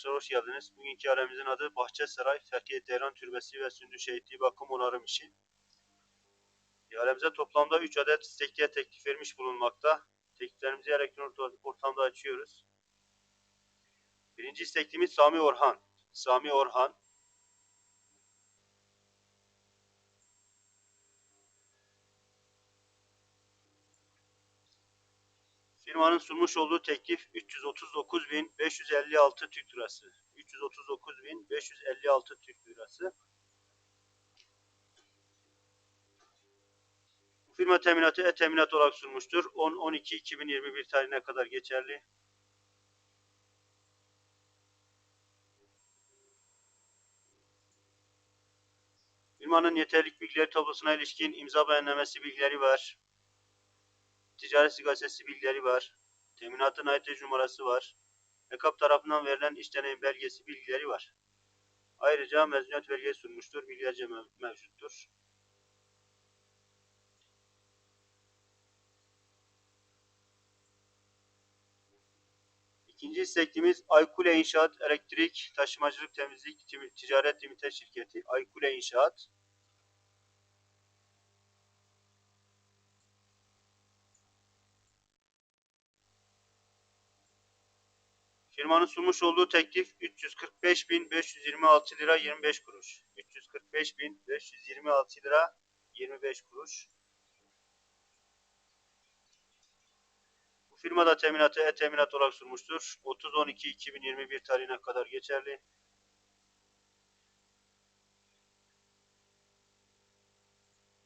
Arkadaşlar hoş geldiniz. Bugünkü aramızın adı Bahçesaray Fethiye Devran Türbesi ve Sündü Şehitliği Bakım Onarım işi. Aramıza toplamda 3 adet istekliye teklif vermiş bulunmakta. Tekliflerimizi elektronik ortamda açıyoruz. Birinci isteklimiz Sami Orhan. Sami Orhan. Firmanın sunmuş olduğu teklif 339.556 Türk Lirası. 339.556 Türk Lirası. Firma teminatı e-teminat olarak sunmuştur. 10-12-2021 tarihine kadar geçerli. Firmanın yeterlik bilgileri tablosuna ilişkin imza beyannamesi bilgileri var. Ticaret sigasesi bilgileri var. Teminatın ait numarası var. EKAP tarafından verilen iş deneyim belgesi bilgileri var. Ayrıca mezuniyet belgesi sunmuştur. Bilgilerce mev mevcuttur. İkinci isteklimiz Aykule İnşaat Elektrik Taşımacılık Temizlik Ticaret Limited Şirketi. Aykule İnşaat. Firmanın sunmuş olduğu teklif 345.526 lira 25 kuruş. 345.526 lira 25 kuruş. Bu firma da teminatı e-teminat olarak sunmuştur. 30.12.2021 tarihine kadar geçerli.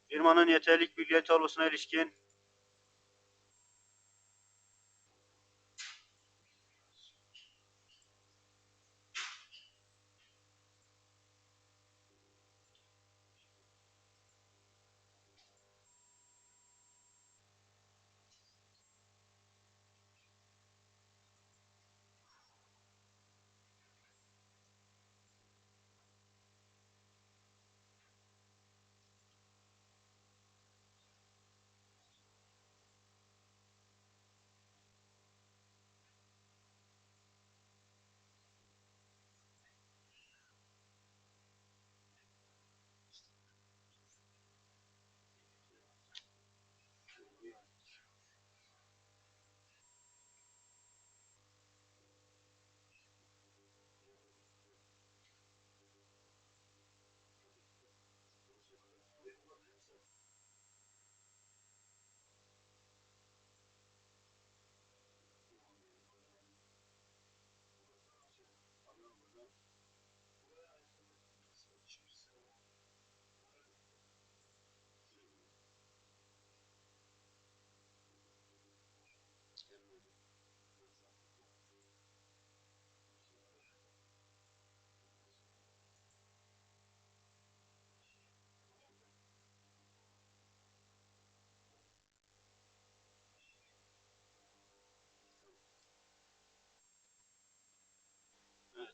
Firmanın yeterlik bilgileri tablosuna ilişkin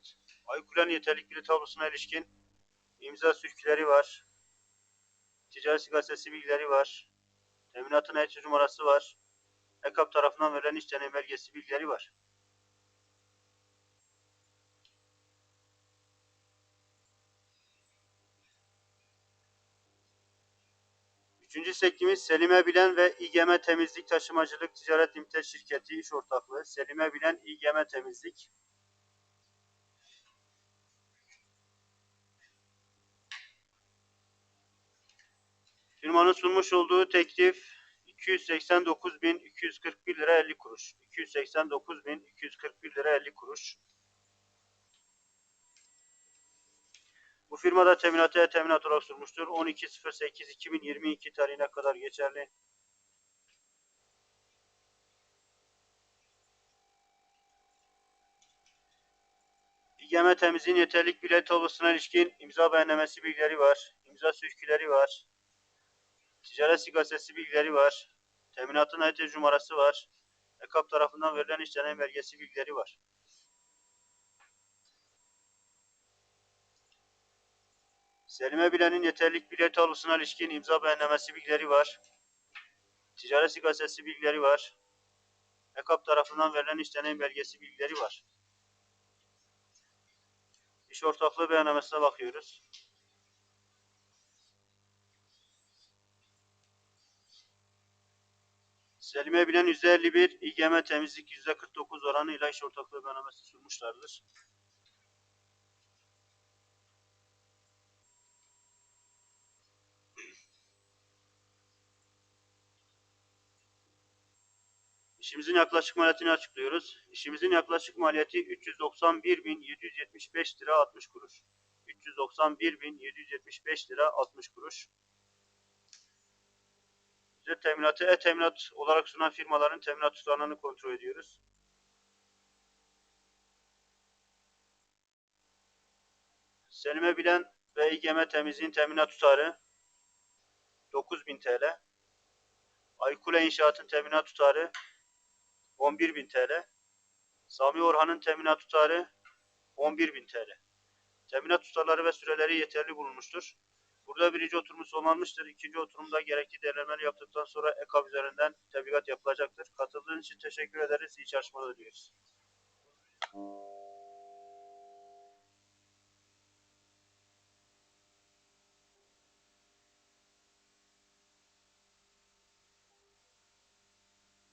Evet. Aykulen yeterlik biri tablosuna ilişkin imza sürküleri var. Ticaret sigasesi bilgileri var. Teminatın elçi numarası var. EKAP tarafından verilen iş deneyim belgesi bilgileri var. Üçüncü isteklimiz Selime Bilen ve İGM Temizlik Taşımacılık Ticaret Limited Şirketi iş ortaklığı. Selime Bilen İGM Temizlik. Firmanın sunmuş olduğu teklif 289.241 lira 50 kuruş. 289.241 lira 50 kuruş. Bu firmada teminatı teminat olarak sunmuştur. 12.08.2022 tarihine kadar geçerli. İGM temizliğin yeterlik bilet tablosuna ilişkin imza beyannamesi bilgileri var. İmza sürküleri var. Ticaret sigasesi bilgileri var. Teminatın ait numarası var. EKAP tarafından verilen iş deneyim belgesi bilgileri var. Selime Bilen'in yeterlik bilet tablosuna ilişkin imza beyannamesi bilgileri var. Ticaret sigasesi bilgileri var. EKAP tarafından verilen iş deneyim belgesi bilgileri var. İş ortaklığı beyannamesine bakıyoruz. Selime Bilen %51, İGM Temizlik %49 oranıyla iş ortaklığı beyannamesi sunmuşlardır. İşimizin yaklaşık maliyetini açıklıyoruz. İşimizin yaklaşık maliyeti 391.775 lira 60 kuruş. 391.775 lira 60 kuruş. Teminatı e-teminat olarak sunan firmaların teminat tutanağını kontrol ediyoruz. Selime Bilen ve İGM Temizliğin teminat tutarı 9000 TL. Aykule İnşaat'ın teminat tutarı 11.000 TL. Sami Orhan'ın teminat tutarı 11.000 TL. Teminat tutarları ve süreleri yeterli bulunmuştur. Burada birinci oturumu sonlanmıştır. İkinci oturumda gerekli değerlendirmeleri yaptıktan sonra EKAB üzerinden tebligat yapılacaktır. Katıldığınız için teşekkür ederiz. İyi çalışmalar diliyoruz.